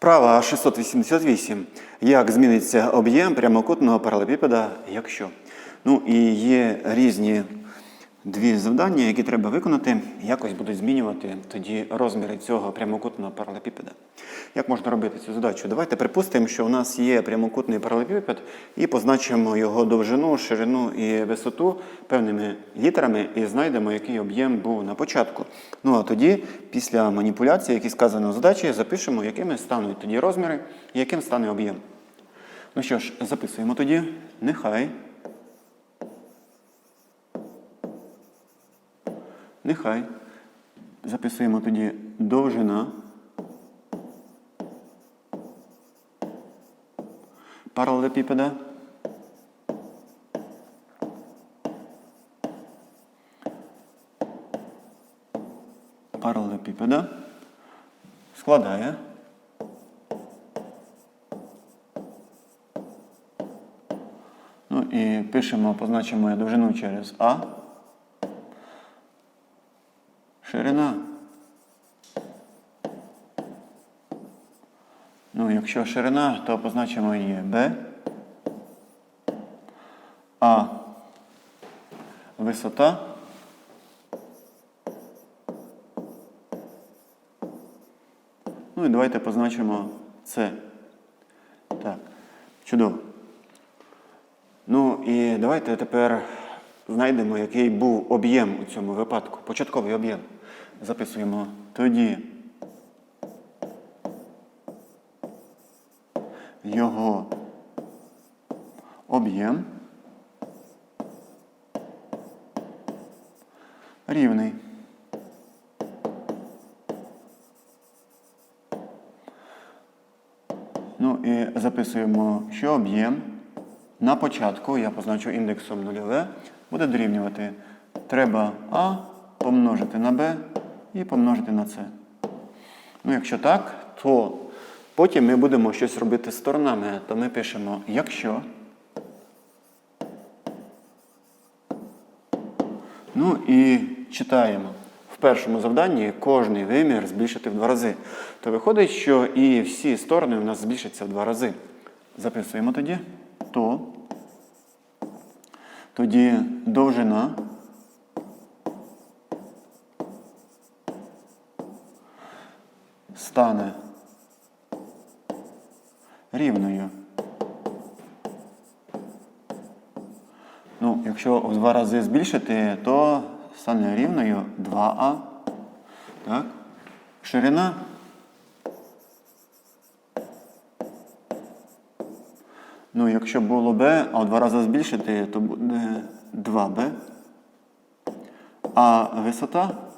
Вправа 688. Як зміниться об'єм прямокутного паралепіпеда, якщо? Ну і є різні дві завдання, які треба виконати, якось будуть змінювати тоді розміри цього прямокутного паралепіпеда. Як можна робити цю задачу? Давайте припустимо, що у нас є прямокутний паралепіпед і позначимо його довжину, ширину і висоту певними літерами і знайдемо, який об'єм був на початку. Ну а тоді, після маніпуляції, які сказано в задачі, запишемо, якими стануть тоді розміри і яким стане об'єм. Ну що ж, записуємо тоді. Нехай. Нехай. Записуємо тоді довжина. Паралелепіпеда. Паралелепіпеда складає Ну і пишемо, позначимо довжину через А. Ширина. Ну, якщо ширина, то позначимо її B. А висота. Ну і давайте позначимо С. Так, чудово. Ну і давайте тепер знайдемо, який був об'єм у цьому випадку. Початковий об'єм. Записуємо тоді його об'єм рівний. Ну і записуємо, що об'єм на початку, я позначу індексом нульове, буде дорівнювати. Треба А помножити на Б і помножити на С. Ну, якщо так, то потім ми будемо щось робити з сторонами. То ми пишемо, якщо. Ну і читаємо. В першому завданні кожний вимір збільшити в два рази. То виходить, що і всі сторони у нас збільшаться в два рази. Записуємо тоді. То тоді довжина стане рівною. Ну, якщо в два рази збільшити, то стане рівною 2а. Так? Ширина. Ну, якщо було b, а в два рази збільшити, то буде 2b. А висота.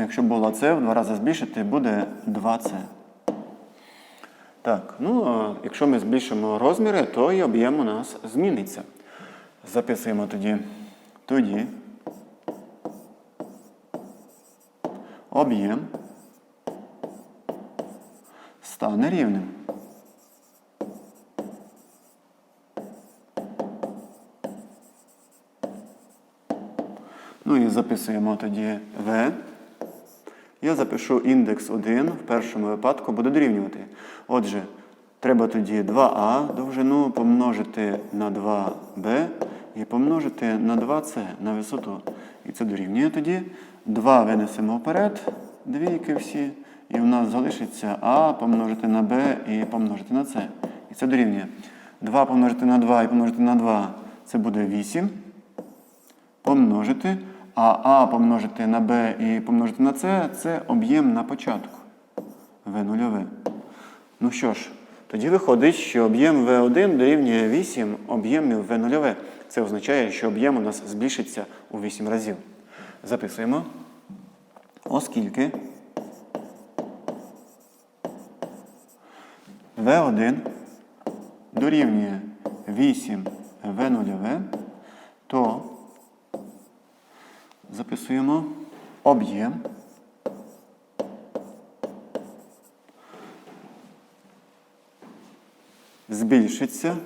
Ну, якщо було c, в два рази збільшити, буде 2c. Так, ну, якщо ми збільшимо розміри, то і об'єм у нас зміниться. Записуємо тоді. Тоді об'єм стане рівним. Ну і записуємо тоді V. Я запишу індекс 1 в першому випадку буде дорівнювати. Отже, треба тоді 2а довжину помножити на 2b і помножити на 2c на висоту. І це дорівнює тоді. 2 винесемо вперед, двійки всі. І в нас залишиться а помножити на b і помножити на c. І це дорівнює. 2 помножити на 2 і помножити на 2 це буде 8. Помножити. А А помножити на Б і помножити на С це об'єм на початку. В нульове. Ну що ж, тоді виходить, що об'єм В1 дорівнює 8 об'ємів В нульове. Це означає, що об'єм у нас збільшиться у 8 разів. Записуємо. Оскільки В1 дорівнює 8 В нульове, то записуємо об'єм збільшиться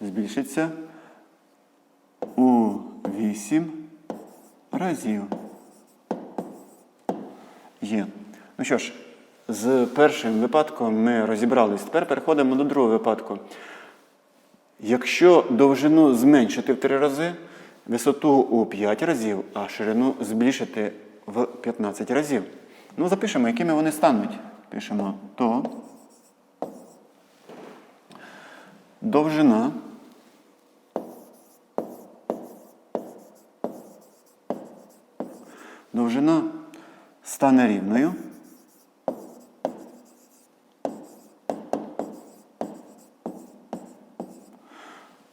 збільшиться у 8 разів. Є. Ну що ж, з першим випадком ми розібрались. Тепер переходимо до другого випадку. Якщо довжину зменшити в 3 рази, висоту у 5 разів, а ширину збільшити в 15 разів. Ну, запишемо, якими вони стануть. Пишемо то довжина довжина стане рівною.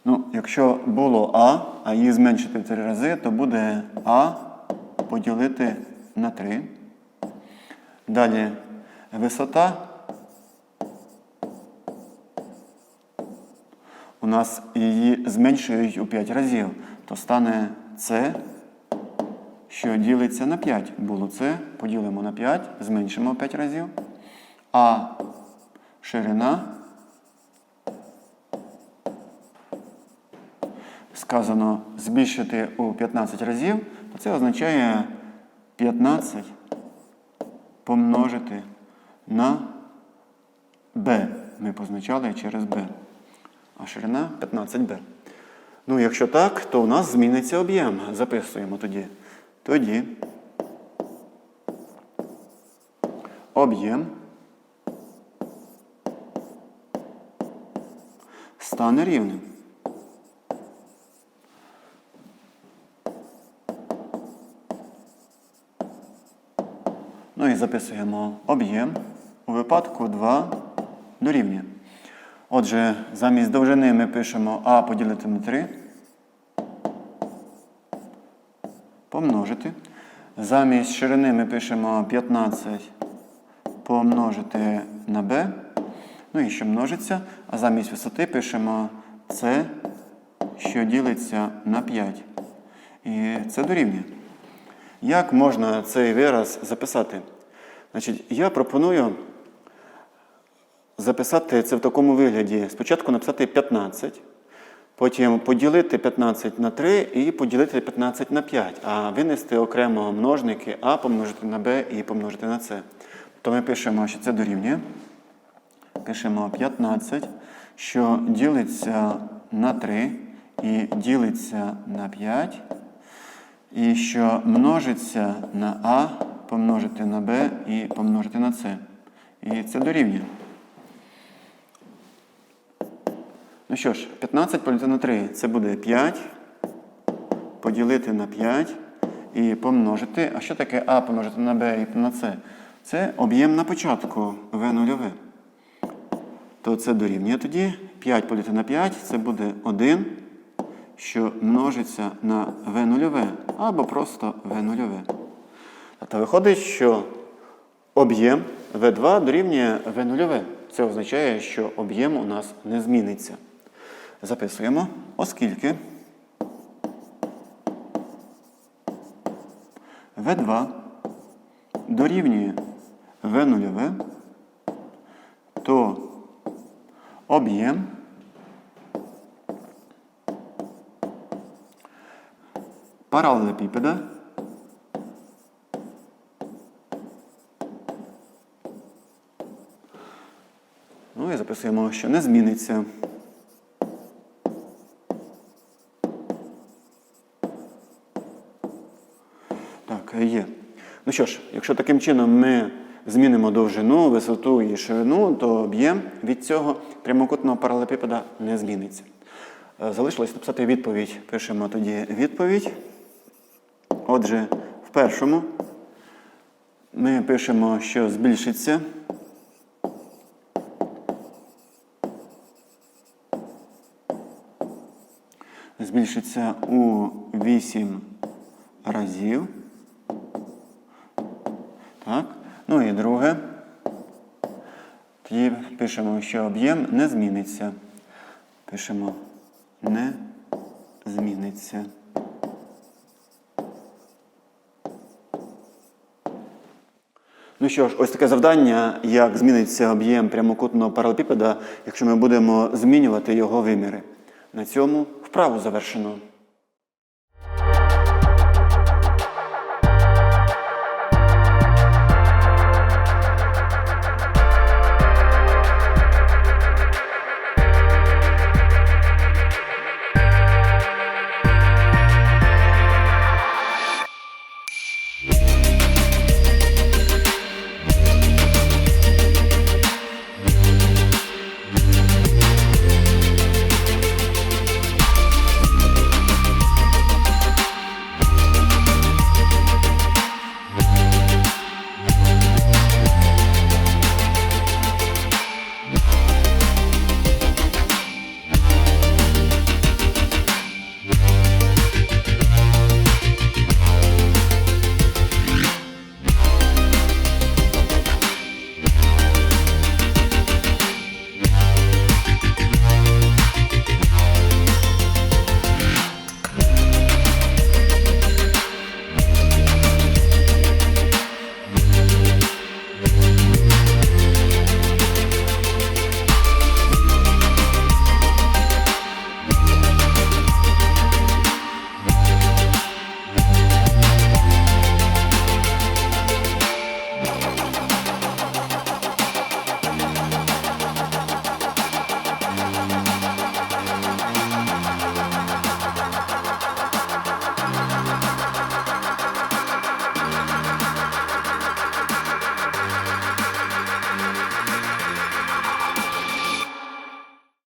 Ну, якщо було А, а її зменшити в 3 рази, то буде А поділити на 3. Далі висота. У нас її зменшують у 5 разів, то стане С, що ділиться на 5. Було С, поділимо на 5, зменшимо в 5 разів. А ширина сказано збільшити у 15 разів, то це означає 15 помножити на b. Ми позначали через b. А ширина 15b. Ну, якщо так, то у нас зміниться об'єм. Записуємо тоді. Тоді об'єм стане рівним. Записуємо об'єм у випадку 2 дорівнює. Отже, замість довжини ми пишемо А поділити на 3. Помножити. Замість ширини ми пишемо 15 помножити на b. Ну і що множиться. А замість висоти пишемо С, що ділиться на 5. І це дорівнює. Як можна цей вираз записати? Значить, я пропоную записати це в такому вигляді. Спочатку написати 15, потім поділити 15 на 3 і поділити 15 на 5, а винести окремо множники А помножити на Б і помножити на С. То ми пишемо, що це дорівнює. Пишемо 15, що ділиться на 3 і ділиться на 5. І що множиться на А помножити на Б і помножити на С. І це дорівнює. Ну що ж, 15 поділити на 3 це буде 5. Поділити на 5 і помножити. А що таке А помножити на Б і на С? Це об'єм на початку В0. То це дорівнює тоді. 5 поділити на 5 це буде 1 що множиться на В0 або просто В0. Тобто виходить, що об'єм В2 дорівнює В0. Це означає, що об'єм у нас не зміниться. Записуємо, оскільки В2 дорівнює В0, то об'єм паралелепіпеда записуємо, що не зміниться. Так, є. Ну що ж, якщо таким чином ми змінимо довжину, висоту і ширину, то об'єм від цього прямокутного паралелепіпеда не зміниться. Е, Залишилось написати відповідь. Пишемо тоді відповідь. Отже, в першому ми пишемо, що збільшиться. Збільшиться у 8 разів. Так. Ну і друге. Тоді пишемо, що об'єм не зміниться. Пишемо не зміниться. Ну що ж, ось таке завдання, як зміниться об'єм прямокутного паралепіпеда, якщо ми будемо змінювати його виміри. На цьому вправу завершено.